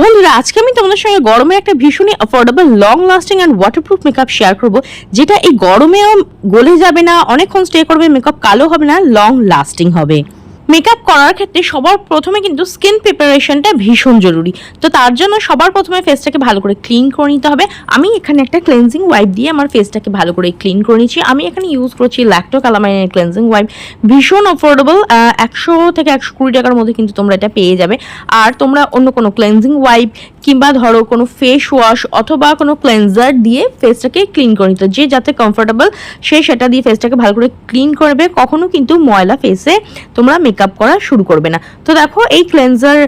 বন্ধুরা, আজকে আমি তোমাদের সঙ্গে গরমে একটা ভীষণই affordable long lasting and waterproof makeup share করব, যেটা এই গরমেও গলে যাবে না, অনেকক্ষণ স্টে করবে মেকআপ কালো হবে না লং লাস্টিং হবে। মেকআপ করার ক্ষেত্রে সবার প্রথমে কিন্তু স্কিন প্রিপারেশনটা ভীষণ জরুরি। তো তার জন্য সবার প্রথমে ফেসটাকে ভালো করে ক্লিন করে নিতে হবে। আমি এখানে একটা ক্লেনজিং ওয়াইপ দিয়ে আমার ফেসটাকে ভালো করে ক্লিন করে নিচ্ছি। আমি এখানে ইউজ করছি ল্যাক্টো কালামাইনের ক্লেনজিং ওয়াইপ ভীষণ অফোর্ডেবল একশো থেকে একশো কুড়ি টাকার মধ্যে কিন্তু তোমরা এটা পেয়ে যাবে। আর তোমরা অন্য কোনো ক্লেনজিং ওয়াইপ কিংবা ধরো কোনো ফেস ওয়াশ অথবা কোনো ক্লেনজার দিয়ে ফেসটাকে ক্লিন করে নিতে যে যাতে কমফোর্টেবল সে সেটা দিয়ে ফেসটাকে ভালো করে ক্লিন করবে কখনো কিন্তু ময়লা ফেসে তোমরা মেকআপ করা শুরু করবে না। তো দেখো এই ক্লেনজার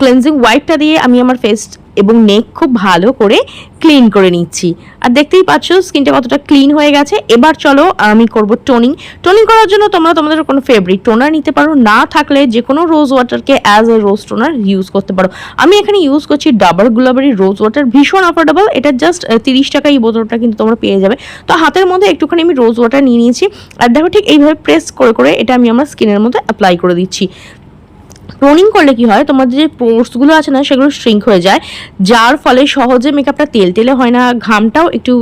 ক্লেনজিং ওয়াইপটা দিয়ে আমি আমার ফেস এবং নেক খুব ভালো করে ক্লিন করে নিচ্ছি। আর দেখতেই পাচ্ছ স্কিনটা কতটা ক্লিন হয়ে গেছে। এবার চলো আমি করব টোনিং টোনিং করার জন্য তোমরা তোমাদের কোনো ফেভারিট টোনার নিতে পারো। না থাকলে যে কোনো rose ওয়াটারকে as a rose toner use করতে পারো। আমি এখানে ইউজ করছি ডাবর গুলাবারি রোজ ওয়াটার ভীষণ অ্যাফোর্ডেবল এটা জাস্ট তিরিশ টাকা এই বোতলটা কিন্তু তোমরা পেয়ে যাবে। তো হাতের মধ্যে একটুখানি আমি রোজ ওয়াটার নিয়ে নিয়েছি। আর দেখো ঠিক এইভাবে প্রেস করে করে এটা আমি আমার স্কিনের মধ্যে অ্যাপ্লাই করে দিচ্ছি। টোনিং করলে কি হয়? তোমাদের যে পোর্সগুলো আছে না, সেগুলো শ্রিঙ্ক হয়ে যায়। যার ফলে সহজে মেকআপটা তেল তেলে হয় না, ঘামটাও একটু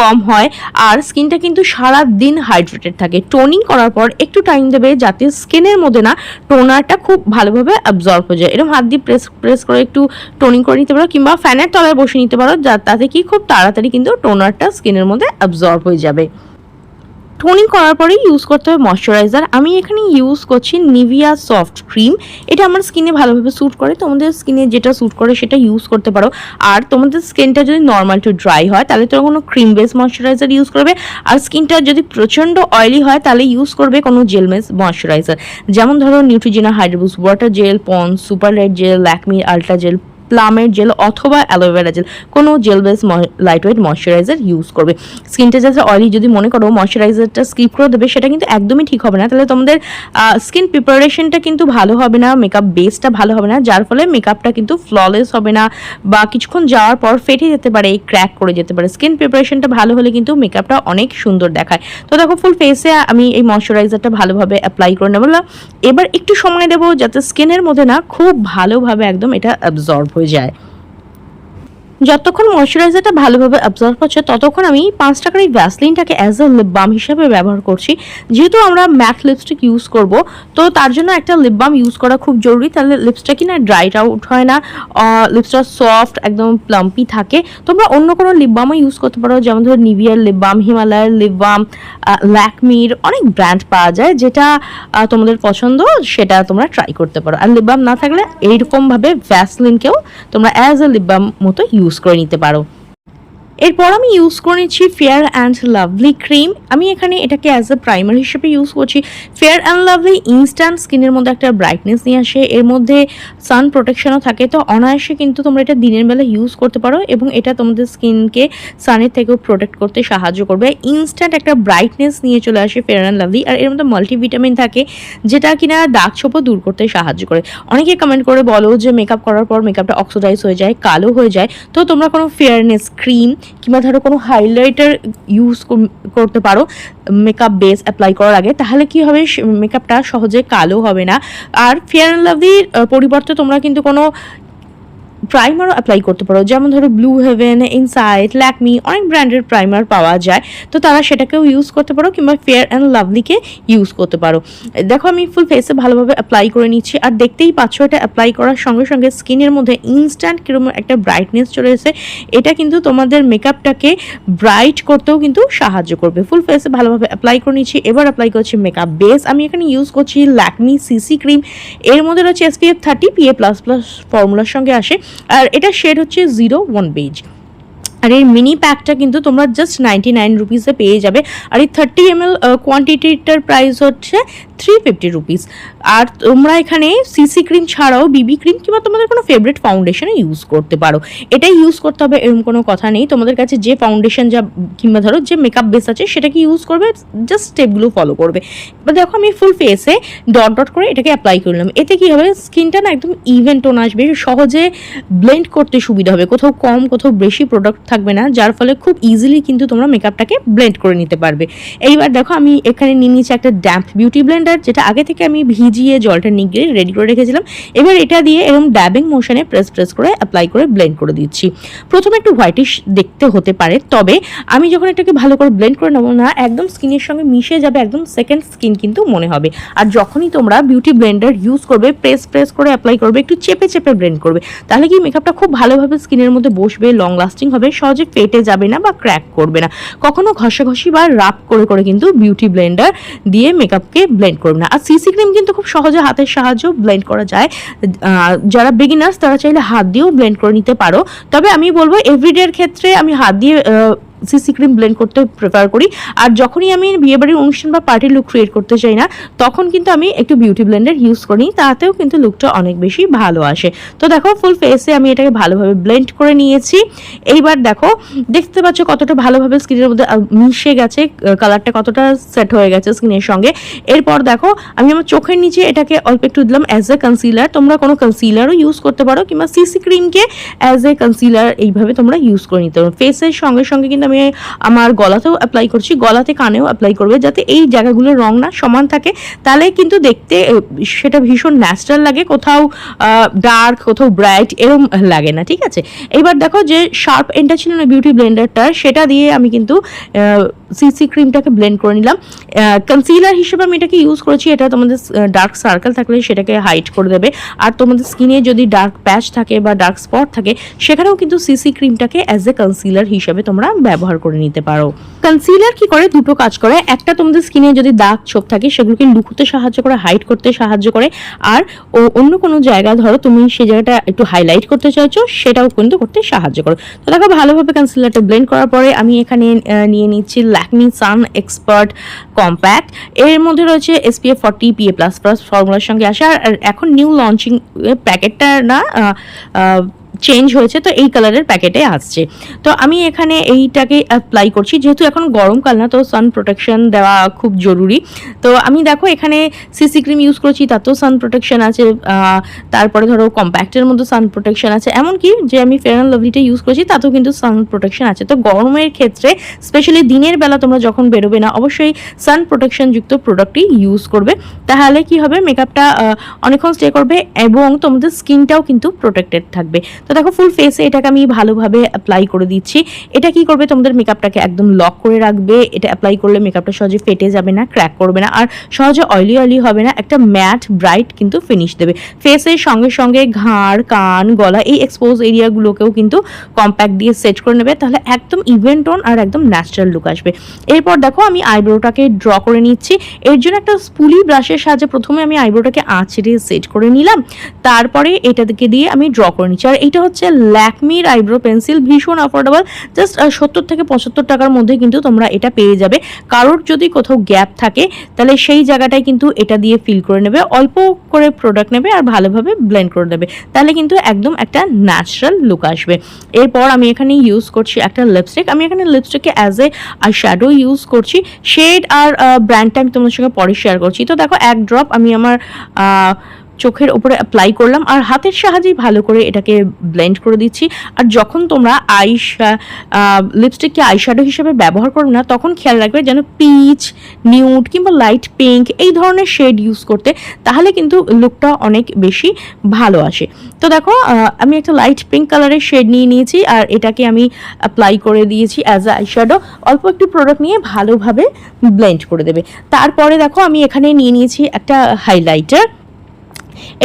কম হয়। আর স্কিনটা কিন্তু সারা দিন হাইড্রেটেড থাকে। টোনিং করার পর একটু টাইম দেবে যাতে স্কিনের মধ্যে না টোনারটা খুব ভালোভাবে অ্যাবজর্ব হয়ে যায়। এরকম হাত দিয়ে প্রেস প্রেস করে একটু টোনিং করে নিতে পারো, কিংবা ফ্যানের তলায় বসে নিতে পারো, যা, তাতে কি খুব তাড়াতাড়ি কিন্তু টোনারটা স্কিনের মধ্যে অ্যাবজর্ব হয়ে যাবে। টোনিং করার পরেই ইউজ করতে হবে ময়শ্চারাইজার আমি এখানে ইউজ করছি নিভিয়া সফট ক্রিম এটা আমার স্কিনে ভালোভাবে স্যুট করে। তোমাদের স্কিনে যেটা স্যুট করে সেটা ইউজ করতে পারো। আর তোমাদের স্কিনটা যদি নর্মাল টু ড্রাই হয়, তাহলে তোমরা কোনো ক্রিম বেস ময়শ্চারাইজার ইউজ করবে। আর স্কিনটা যদি প্রচণ্ড অয়েলি হয়, তাহলে ইউজ করবে কোনো জেল বেস ময়শ্চারাইজার যেমন ধরো Neutrogena Hydro Boost water gel Pond's super light gel Lakme ultra gel প্লামের gel অথবা অ্যালোভেরা জেল, কোনো gel base lightweight moisturiser use করবে। স্কিনটা যাতে অয়েলি যদি মনে করো ময়শ্চারাইজারটা স্কিপ করে দেবে, সেটা কিন্তু একদমই ঠিক হবে না। তাহলে তোমাদের স্কিন প্রিপারেশনটা কিন্তু ভালো হবে না মেকআপ বেসটা ভালো হবে না, যার ফলে মেকআপটা কিন্তু ফ্ললেস হবে না বা কিছুক্ষণ যাওয়ার পর ফেটে যেতে পারে এই ক্র্যাক করে যেতে পারে। স্কিন প্রিপারেশনটা ভালো হলে কিন্তু মেকআপটা অনেক সুন্দর দেখায়। তো দেখো ফুল ফেসে আমি এই ময়শ্চারাইজারটা ভালোভাবে অ্যাপ্লাই করে নেব। এবার একটু সময় দেবো যাতে স্কিনের মধ্যে না খুব ভালোভাবে একদম এটা অ্যাবজর্ব হয়ে যায়। যতক্ষণ ময়শ্চারাইজারটা ভালোভাবে অ্যাবজর্ব হচ্ছে, ততক্ষণ আমি পাঁচ টাকার এই ভ্যাসলিনটাকে অ্যাজ আ লিপ বাম হিসাবে ব্যবহার করছি। যেহেতু আমরা ম্যাট লিপস্টিক ইউজ করব, তো তার জন্য একটা লিপ বাম ইউজ করা খুব জরুরি। তাহলে লিপসটা কি না ড্রাইড আউট হয় না লিপসটা সফট একদম প্লাম্পি থাকে। তোমরা অন্য কোনো লিপ বামও ইউজ করতে পারো, যেমন ধরো নিভিয়ার লিপ বাম হিমালয়ের লিপ বাম ল্যাকমির অনেক ব্র্যান্ড পাওয়া যায়, যেটা তোমাদের পছন্দ, সেটা তোমরা ট্রাই করতে পারো। আর লিপ বাম না থাকলে এইরকমভাবে ভ্যাসলিনকেও তোমরা অ্যাজ এ লিপ বাম মতো ইউজ করে নিতে পারো। এরপর আমি ইউজ করে নিচ্ছি ফেয়ার অ্যান্ড লাভলি ক্রিম আমি এখানে এটাকে অ্যাজ এ প্রাইমার হিসেবে ইউজ করছি। ফেয়ার অ্যান্ড লাভলি ইনস্ট্যান্ট স্কিনের মধ্যে একটা ব্রাইটনেস নিয়ে আসে। এর মধ্যে সান প্রোটেকশনও থাকে। তো অনায়াসে কিন্তু তোমরা এটা দিনের বেলা ইউজ করতে পারো এবং এটা তোমাদের স্কিনকে সানের থেকেও প্রোটেক্ট করতে সাহায্য করবে। ইনস্ট্যান্ট একটা ব্রাইটনেস নিয়ে চলে আসে ফেয়ার অ্যান্ড লাভলি আর এর মধ্যে মাল্টিভিটামিন থাকে, যেটা কিনা দাগ ছোপও দূর করতে সাহায্য করে। অনেকে কমেন্ট করে বলো যে মেকআপ করার পর মেকআপটা অক্সিডাইজ হয়ে যায়, কালো হয়ে যায়। তো তোমরা কোনো ফেয়ারনেস ক্রিম কিংবা ধরো কোনো হাইলাইটার ইউজ করতে পারো মেকআপ বেস অ্যাপ্লাই করার আগে, তাহলে কি হবে? মেকআপটা সহজে কালো হবে না। আর ফেয়ার অ্যান্ড লাভলির পরিবর্তে তোমরা কিন্তু কোনো প্রাইমারও অ্যাপ্লাই করতে পারো। যেমন ধরো ব্লু হেভেন ইনসাইট ল্যাকমি অনেক ব্র্যান্ডের প্রাইমার পাওয়া যায়। তো তারা সেটাকেও ইউজ করতে পারো কিংবা ফেয়ার অ্যান্ড লাভলিকে ইউজ করতে পারো। দেখো আমি ফুল ফেসে ভালোভাবে অ্যাপ্লাই করে নিচ্ছি। আর দেখতেই পাচ্ছ এটা অ্যাপ্লাই করার সঙ্গে সঙ্গে স্কিনের মধ্যে ইনস্ট্যান্ট কীরকম একটা ব্রাইটনেস চলে এসেছে। এটা কিন্তু তোমাদের মেকআপটাকে ব্রাইট করতেও কিন্তু সাহায্য করবে। ফুল ফেসে ভালোভাবে অ্যাপ্লাই করে নিচ্ছি। এবার অ্যাপ্লাই করছি মেকআপ বেস আমি এখানে ইউজ করছি ল্যাকমি সিসি ক্রিম এর মধ্যে রয়েছে SPF thirty PA plus plus ফর্মুলার সঙ্গে আসে। আর এটা শেড হচ্ছে জিরো ওয়ান বেজ আর এই মিনি প্যাকটা কিন্তু তোমরা জাস্ট নাইনটি নাইন রুপিসে পেয়ে যাবে। আর এই থার্টি এম এল কোয়ান্টিটিটার প্রাইস হচ্ছে থ্রি ফিফটি রুপিস আর তোমরা এখানে সিসি ক্রিম ছাড়াও বিবি ক্রিম কিংবা তোমাদের কোনো ফেভারিট ফাউন্ডেশনও ইউজ করতে পারো। এটাই ইউজ করতে হবে এরকম কোনো কথা নেই। তোমাদের কাছে যে ফাউন্ডেশন যা, কিংবা ধরো যে মেকআপ বেস আছে সেটাকে ইউজ করবে? জাস্ট স্টেপগুলো ফলো করবে। এবার দেখো আমি ফুল ফেসে ডট ডট করে এটাকে অ্যাপ্লাই করলাম এতে কি হবে? স্কিনটা না একদম ইভেন টোন আসবে। সহজে ব্লেন্ড করতে সুবিধা হবে। কোথাও কম, কোথাও বেশি প্রোডাক্ট থাকবে না, যার ফলে খুব ইজিলি কিন্তু তোমরা মেকআপটাকে ব্লেন্ড করে নিতে পারবে। এইবার দেখো আমি এখানে নিয়ে নিয়েছি একটা ড্যাম্প বিউটি ব্লেন্ডার যেটা আগে থেকে আমি ভিজিয়ে জলটা নিগড়ে রেডি করে রেখেছিলাম। এবার এটা দিয়ে এরকম ড্যাবিং মোশনে প্রেস প্রেস করে অ্যাপ্লাই করে ব্লেন্ড করে দিচ্ছি। প্রথমে একটু হোয়াইটিশ দেখতে হতে পারে, তবে আমি যখন এটাকে ভালো করে ব্লেন্ড করে নেব না, একদম স্কিনের সঙ্গে মিশে যাবে একদম সেকেন্ড স্কিন কিন্তু মনে হবে। আর যখনই তোমরা বিউটি ব্লেন্ডার ইউজ করবে প্রেস প্রেস করে অ্যাপ্লাই করবে, একটু চেপে চেপে ব্লেন্ড করবে, তাহলে কি মেকআপটা খুব ভালোভাবে স্কিনের মধ্যে বসবে লং লাস্টিং হবে সহজে ফেটে যাবে না বা ক্র্যাক করবে না। কখনো ঘষাঘষি বা রাপ করে করে কিন্তু বিউটি ব্লেন্ডার দিয়ে মেকআপকে ব্লেন্ড করবে না। আর সিসি ক্রিম কিন্তু খুব সহজে হাতের সাহায্য ব্লেন্ড করা যায়। যারা বিগিনার্স তারা চাইলে হাত দিয়েও ব্লেন্ড করে নিতে পারো। তবে আমি বলব এভরিডের ক্ষেত্রে আমি হাত দিয়ে সিসি ক্রিম ব্লেন্ড করতে প্রেফার করি। আর যখনই আমি বিয়েবাড়ির অনুষ্ঠান বা পার্টির লুক ক্রিয়েট করতে চাই না, তখন কিন্তু আমি একটু বিউটি ব্লেন্ডার ইউজ করি, তাতেও কিন্তু লুকটা অনেক বেশি ভালো আসে। তো দেখো ফুল ফেসে আমি এটাকে ভালোভাবে ব্লেন্ড করে নিয়েছি। এইবার দেখো, দেখতে পাচ্ছ কতটা ভালোভাবে স্কিনের মধ্যে মিশে গেছে কালারটা কতটা সেট হয়ে গেছে স্কিনের সঙ্গে। এরপর দেখো, আমি আমার চোখের নিচে এটাকে অল্প একটু দিলাম অ্যাজ এ কনসিলার তোমরা কোনো কনসিলারও ইউজ করতে পারো, কিংবা সিসি ক্রিমকে অ্যাজ এ কনসিলার এইভাবে তোমরা ইউজ করে নিতে পারো। ফেসের সঙ্গে সঙ্গে কিন্তু আমি আমার গলাতেও অ্যাপ্লাই করছি, গলাতে কানেও অ্যাপ্লাই করবে, যাতে এই জায়গাগুলোর রং না সমান থাকে। তাহলে কিন্তু দেখতে সেটা ভীষণ ন্যাচারাল লাগে, কোথাও ডার্ক কোথাও ব্রাইট এরম লাগে না, ঠিক আছে? এবার দেখো যে শার্প এন্ডটা ছিল না বিউটি ব্লেন্ডারটা সেটা দিয়ে আমি কিন্তু সিসি ক্রিমটাকে ব্লেন্ড করে নিলাম। কনসিলার হিসেবে আমি এটাকে ইউজ করেছি, এটা তোমাদের ডার্ক সার্কেল থাকলে সেটাকে হাইট করে দেবে। আর তোমাদের স্কিনে যদি ডার্ক প্যাচ থাকে বা ডার্ক স্পট থাকে, সেখানেও কিন্তু সিসি ক্রিমটাকে অ্যাজ এ কনসিলার হিসেবে তোমরা ব্যবহার করে নিতে পারো। কনসিলার কি করে? দুটো কাজ করে। একটা তোমাদের স্কিনে যদি দাগ ছোপ থাকে, সেগুলোকে লুকোতে সাহায্য করে হাইট করতে সাহায্য করে। আর ও অন্য কোনো জায়গা ধরো, তুমি সেই জায়গাটা একটু হাইলাইট করতে চাইছো, সেটাও কিন্তু করতে সাহায্য করো। তো দেখো, ভালোভাবে কনসিলারটা ব্লেন্ড করার পরে আমি এখানে নিয়ে নিচ্ছি ল্যাকমি সান এক্সপার্ট কম্প্যাক্ট এর মধ্যে রয়েছে SPF forty PA plus plus ফর্মুলার সঙ্গে আসে। আর এখন নিউ লঞ্চিং প্যাকেটটা না চেঞ্জ হয়েছে, তো এই কালারের প্যাকেটে আসছে। তো আমি এখানে এইটাকে অ্যাপ্লাই করছি, যেহেতু এখন গরমকাল না, তো সান প্রোটেকশন দেওয়া খুব জরুরি। তো আমি দেখো এখানে সিসি ক্রিম ইউজ করছি, তাতেও সান প্রোটেকশন আছে তারপরে ধরো কম্প্যাক্টের মধ্যে সান প্রোটেকশন আছে। এমনকি যে আমি ফেয়ার অ্যান্ড লাভলিটা ইউজ করছি, তাতেও কিন্তু সান প্রোটেকশন আছে। তো গরমের ক্ষেত্রে স্পেশালি দিনের বেলা তোমরা যখন বেরোবে না, অবশ্যই সান প্রোটেকশন যুক্ত প্রোডাক্টই ইউজ করবে। তাহলে কি হবে? মেকআপটা অনেকক্ষণ স্টে করবে এবং তোমাদের স্কিনটাও কিন্তু প্রোটেক্টেড থাকবে। তো দেখো ফুল ফেসে এটাকে আমি ভালোভাবে অ্যাপ্লাই করে দিচ্ছি। এটা কি করবে? তোমাদের মেকআপটাকে একদম লক করে রাখবে। এটা অ্যাপ্লাই করলে মেকআপটা সহজে ফেটে যাবে না ক্র্যাক করবে না। আর সহজে অয়েলি অয়েলি হবে না, একটা ম্যাট ব্রাইট কিন্তু ফিনিশ দেবে। ফেসের সঙ্গে সঙ্গে ঘাড়, কান, গলা এই এক্সপোজ এরিয়াগুলোকেও কিন্তু কম্প্যাক্ট দিয়ে সেট করে নেবে। তাহলে একদম ইভেন টোন আর একদম ন্যাচারাল লুক আসবে। এরপর দেখো, আমি আইব্রোটাকে ড্র করে নিচ্ছি। এর জন্য একটা স্পুলি ব্রাশের সাহায্যে প্রথমে আমি আইব্রোটাকে আঁচড়ে সেট করে নিলাম। তারপরে এটাকে দিয়ে আমি ড্র করে নিচ্ছি। আর এটা হচ্ছে ল্যাকমির আইব্রো পেন্সিল, ভীষণ অ্যাফোর্ডেবল জাস্ট সত্তর থেকে পঁচাত্তর টাকার মধ্যে কিন্তু তোমরা এটা পেয়ে যাবে। কারোর যদি কোথাও গ্যাপ থাকে, তাহলে সেই জায়গাটায় কিন্তু এটা দিয়ে ফিল করে নেবে, অল্প করে প্রোডাক্ট নেবে আর ভালোভাবে ব্লেন্ড করে দেবে তাহলে কিন্তু একদম একটা ন্যাচারাল লুক আসবে। এরপর আমি এখানে ইউজ করছি একটা লিপস্টিক আমি এখানে লিপস্টিককে as a eye shadow use করছি। শেড আর ব্র্যান্ডটা আমি তোমাদের সঙ্গে পরে শেয়ার করছি। তো দেখো, এক ড্রপ আমি আমার চোখের উপরে অ্যাপ্লাই করলাম আর হাতের সাহায্যেই ভালো করে এটাকে ব্লেন্ড করে দিচ্ছি। আর যখন তোমরা আই লিপস্টিককে আইশ্যাডো হিসেবে ব্যবহার করবে না, তখন খেয়াল রাখবে যেন পিচ নিউড কিংবা লাইট পিঙ্ক এই ধরনের শেড ইউজ করতে তাহলে কিন্তু লুকটা অনেক বেশি ভালো আসে। তো দেখো আমি একটা লাইট পিঙ্ক কালারের শেড নিয়ে নিয়েছি আর এটাকে আমি অ্যাপ্লাই করে দিয়েছি অ্যাজ আ আইশ্যাডো অল্প একটু প্রোডাক্ট নিয়ে ভালোভাবে ব্লেন্ড করে দেবে। তারপরে দেখো, আমি এখানে নিয়ে নিয়েছি একটা হাইলাইটার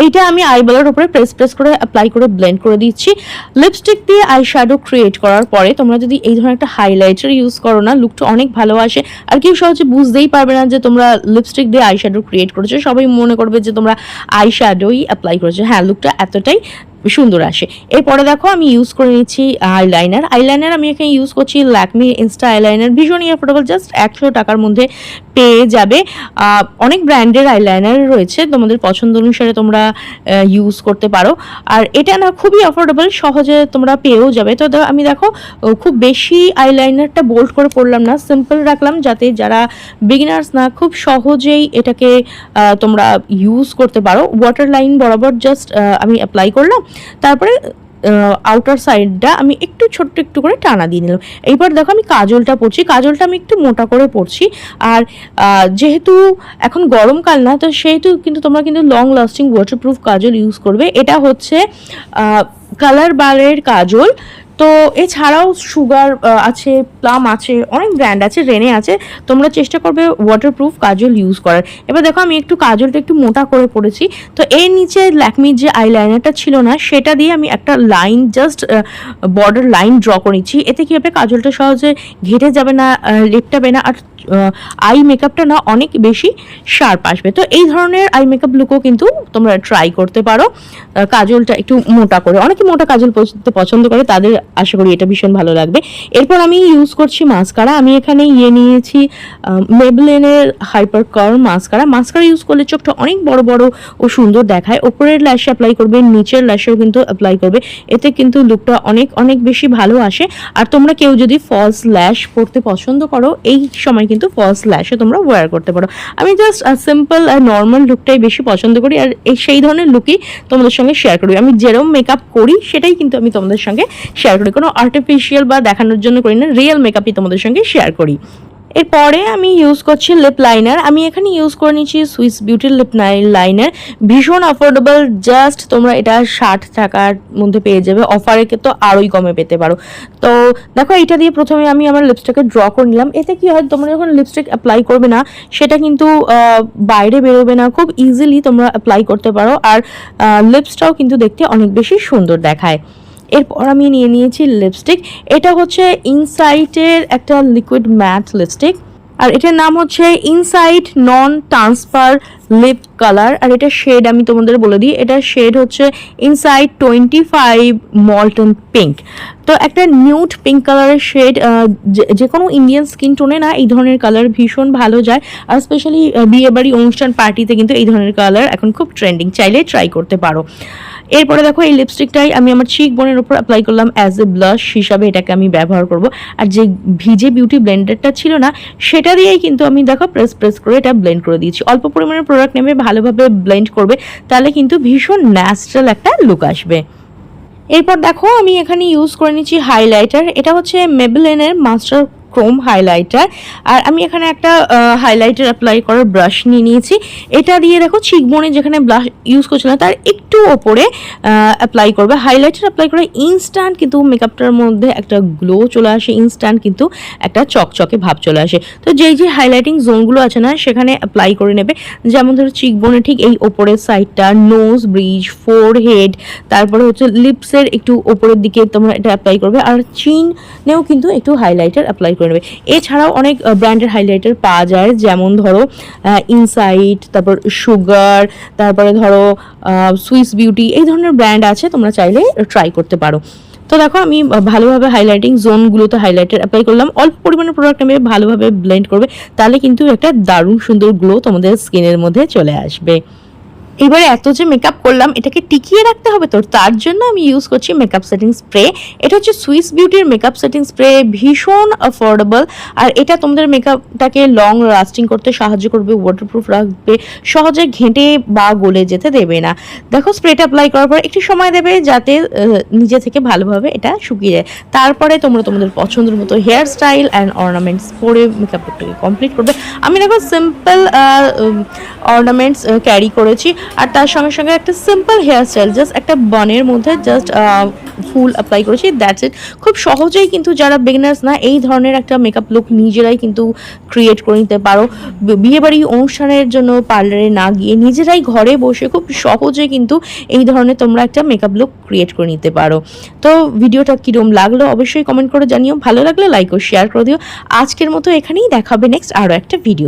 এইটা আমি আইবলার উপরে প্রেস প্রেস করে অ্যাপ্লাই করে ব্লেন্ড করে দিচ্ছি। লিপস্টিক দিয়ে আই শ্যাডো ক্রিয়েট করার পরে তোমরা যদি এই ধরনের একটা হাইলাইটার ইউজ করো না লুকটা অনেক ভালো আসে। আর কেউ সহজে বুঝতেই পারবে না যে তোমরা লিপস্টিক দিয়ে আই শ্যাডো ক্রিয়েট করেছ। সবাই মনে করবে যে তোমরা আই শ্যাডোই অ্যাপ্লাই করেছ। হ্যাঁ লুকটা এতটাই সুন্দর আসে। এরপরে দেখো আমি ইউজ করে নিচ্ছি আইলাইনার আইলাইনার আমি এখানে ইউজ করছি ল্যাকমি ইনস্টা আইলাইনার ভীষণই অ্যাফোর্ডেবল জাস্ট একশো টাকার মধ্যে পেয়ে যাবে। অনেক ব্র্যান্ডের আইলাইনার রয়েছে, তোমাদের পছন্দ অনুসারে তোমরা ইউজ করতে পারো। আর এটা না খুবই অ্যাফোর্ডেবল সহজে তোমরা পেয়েও যাবে। তো আমি দেখো খুব বেশি আইলাইনারটা বোল্ড করে পড়লাম না সিম্পল রাখলাম যাতে যারা বিগিনার্স না, খুব সহজেই এটাকে তোমরা ইউজ করতে পারো। ওয়াটার লাইন বরাবর জাস্ট আমি অ্যাপ্লাই করলাম। তারপরে আউটার সাইডটা আমি একটু ছোট্ট একটু করে টানা দিয়ে নিলাম। এইবার দেখো আমি কাজলটা পরছি, কাজলটা আমি একটু মোটা করে পরছি। আর যেহেতু এখন গরমকাল না, তো সেহেতু কিন্তু তোমরা কিন্তু long lasting waterproof kajal use করবে। এটা হচ্ছে কালার বারের কাজল তো এছাড়াও সুগার আছে, প্লাম আছে, অনেক ব্র্যান্ড আছে রেনে আছে। তোমরা চেষ্টা করবে ওয়াটারপ্রুফ কাজল ইউজ করার। এবার দেখো আমি একটু কাজলটা একটু মোটা করে পড়েছি তো এর নিচে ল্যাকমির যে আইলাইনারটা ছিল না, সেটা দিয়ে আমি একটা line just border line draw করেছি এতে কী হবে, কাজলটা সহজে ঘেটে যাবে না লেপটাবে না। আর আই মেকআপটা না অনেক বেশি শার্প আসবে। তো এই ধরনের আই মেকআপ লুকও কিন্তু তোমরা ট্রাই করতে পারো। কাজলটা একটু মোটা করে। অনেকে মোটা কাজল পছন্দ করে, তাদের আশা করি এটা ভীষণ ভালো লাগবে। এরপর আমি ইউজ করছি মাস্কারা আমি এখানে ইয়ে নিয়েছি মেবলেনের hyper curl mascara mascara use করলে চোখটা অনেক বড় বড় ও সুন্দর দেখায়। ওপরের ল্যাশে অ্যাপ্লাই করবে, নিচের ল্যাশেও কিন্তু অ্যাপ্লাই করবে। এতে কিন্তু লুকটা অনেক অনেক বেশি ভালো আসে। আর তোমরা কেউ যদি ফলস ল্যাশ পরতে পছন্দ করো, এই সময় কিন্তু ফলস ল্যাশও তোমরা ওয়্যার করতে পারো। আমি জাস্ট সিম্পল আর নর্মাল লুকটাই বেশি পছন্দ করি আর এই সেই ধরনের লুকই তোমাদের সঙ্গে শেয়ার করি। আমি যেরকম মেকআপ করি, সেটাই কিন্তু আমি তোমাদের সঙ্গে শেয়ার করি। কোনো আর্টিফিশিয়াল বা দেখানোর জন্য করি না রিয়েল মেকআপই তোমাদের সঙ্গে শেয়ার করি। এরপরে আমি ইউজ করছি লিপ লাইনার আমি এখানে ইউজ করে নিচ্ছি সুইস বিউটির লিপ লাইনার ভীষণ অ্যাফোর্ডেবল জাস্ট তোমরা এটা ষাট টাকার মধ্যে পেয়ে যাবে। অফারে তো আরোই কমে পেতে পারো। তো দেখো এটা দিয়ে প্রথমে আমি আমার লিপস্টিককে ড্র করে নিলাম। এতে কি হয়, তোমরা যখন লিপস্টিক অ্যাপ্লাই করবে না, সেটা কিন্তু বাইরে বেরোবে না। খুব ইজিলি তোমরা অ্যাপ্লাই করতে পারো। আর লিপসটাও কিন্তু দেখতে অনেক বেশি সুন্দর দেখায়। এরপর আমি নিয়ে নিয়েছি লিপস্টিক এটা হচ্ছে ইনসাইটের একটা লিকুইড ম্যাট লিপস্টিক আর এটার নাম হচ্ছে Insight non transfer lip colour আর এটা শেড আমি তোমাদের বলে দিই। এটা শেড হচ্ছে Insight twenty five molten pink তো একটা নিউট পিঙ্ক কালারের শেড যে কোনো ইন্ডিয়ান স্কিন টোনে না এই ধরনের কালার ভীষণ ভালো যায়। আর স্পেশালি বিয়ে বাড়ি অনুষ্ঠান পার্টিতে কিন্তু এই ধরনের কালার এখন খুব ট্রেন্ডিং চাইলে ট্রাই করতে পারো। এরপরে দেখো, এই লিপস্টিকটাই আমি আমার চিক বোনের উপর অ্যাপ্লাই করলাম অ্যাজ এ ব্লাশ হিসাবে, এটাকে আমি ব্যবহার করব। আর যে ভিজে বিউটি ব্লেন্ডারটা ছিল না, সেটা দিয়েই কিন্তু আমি দেখো প্রেস প্রেস করে এটা ব্লেন্ড করে দিয়েছি। অল্প পরিমাণের প্রোডাক্ট নেবে, ভালোভাবে ব্লেন্ড করবে, তাহলে কিন্তু ভীষণ ন্যাচারাল একটা লুক আসবে। এরপর দেখো, আমি এখানে ইউজ করে নিচ্ছি হাইলাইটার এটা হচ্ছে মেবলেনের মাস্টার ক্রোম হাইলাইটার আর আমি এখানে একটা হাইলাইটার অ্যাপ্লাই করার ব্রাশ নিয়ে নিয়েছি। এটা দিয়ে দেখো চিকবোনে যেখানে ব্লাশ ইউজ করছিলাম, তার একটু ওপরে অ্যাপ্লাই করবে। হাইলাইটার অ্যাপ্লাই করে ইনস্ট্যান্ট কিন্তু মেকআপটার মধ্যে একটা গ্লো চলে আসে ইনস্ট্যান্ট কিন্তু একটা চকচকে ভাব চলে আসে। তো যেই যে হাইলাইটিং জোনগুলো আছে না, সেখানে অ্যাপ্লাই করে নেবে। যেমন ধরো চিকবোনে ঠিক এই ওপরের সাইডটা নোজ ব্রিজ ফোর হেড তারপরে হচ্ছে লিপসের একটু ওপরের দিকে তোমরা এটা অ্যাপ্লাই করবে। আর চিনেও কিন্তু একটু হাইলাইটার অ্যাপ্লাই করে নেবে এছাড়াও অনেক ব্র্যান্ডের হাইলাইটার পাওয়া যায়, যেমন ধরো ইনসাইট তারপর সুগার তারপরে ধরো সুইস বিউটি এই ধরনের ব্র্যান্ড আছে, তোমরা চাইলে ট্রাই করতে পারো। তো দেখো, আমি ভালোভাবে হাইলাইটিং জোনগুলোতে হাইলাইটার অ্যাপ্লাই করলাম। অল্প পরিমাণে প্রোডাক্ট নেবে ভালোভাবে ব্লেন্ড করবে, তাহলে কিন্তু একটা দারুণ সুন্দর গ্লো তোমাদের স্কিনের মধ্যে চলে আসবে। এবারে এত যে মেকআপ করলাম, এটাকে টিকিয়ে রাখতে হবে তো তার জন্য আমি ইউজ করছি মেকআপ সেটিং স্প্রে এটা হচ্ছে সুইস বিউটির মেকআপ সেটিং স্প্রে ভীষণ অ্যাফোর্ডেবল আর এটা তোমাদের মেকআপটাকে লং লাস্টিং করতে সাহায্য করবে ওয়াটারপ্রুফ রাখবে, সহজে ঘেঁটে বা গলে যেতে দেবে না। দেখো স্প্রেটা অ্যাপ্লাই করার পর একটু সময় দেবে যাতে নিজে থেকে ভালোভাবে এটা শুকিয়ে যায়। তারপরে তোমরা তোমাদের পছন্দের মতো হেয়ার স্টাইল অ্যান্ড অর্নামেন্টস পরে মেকআপটাকে কমপ্লিট করবে। আমি দেখো সিম্পল অর্নামেন্টস ক্যারি করেছি। আর তার সঙ্গে সঙ্গে একটা সিম্পল হেয়ার স্টাইল জাস্ট একটা বনের মধ্যে জাস্ট ফুল অ্যাপ্লাই করেছি দ্যাটস ইট খুব সহজেই কিন্তু যারা বিগিনার্স না, এই ধরনের একটা মেকআপ লুক নিজেরাই কিন্তু ক্রিয়েট করে নিতে পারো। বিয়েবাড়ি অনুষ্ঠানের জন্য পার্লারে না গিয়ে নিজেরাই ঘরে বসে খুব সহজে কিন্তু এই ধরনের তোমরা একটা মেকআপ লুক ক্রিয়েট করে নিতে পারো। তো ভিডিওটা কীরকম লাগল অবশ্যই কমেন্ট করে জানিও। ভালো লাগলে লাইক ও শেয়ার করে দিও। আজকের মতো এখানেই দেখাবে নেক্সট আরও একটা ভিডিও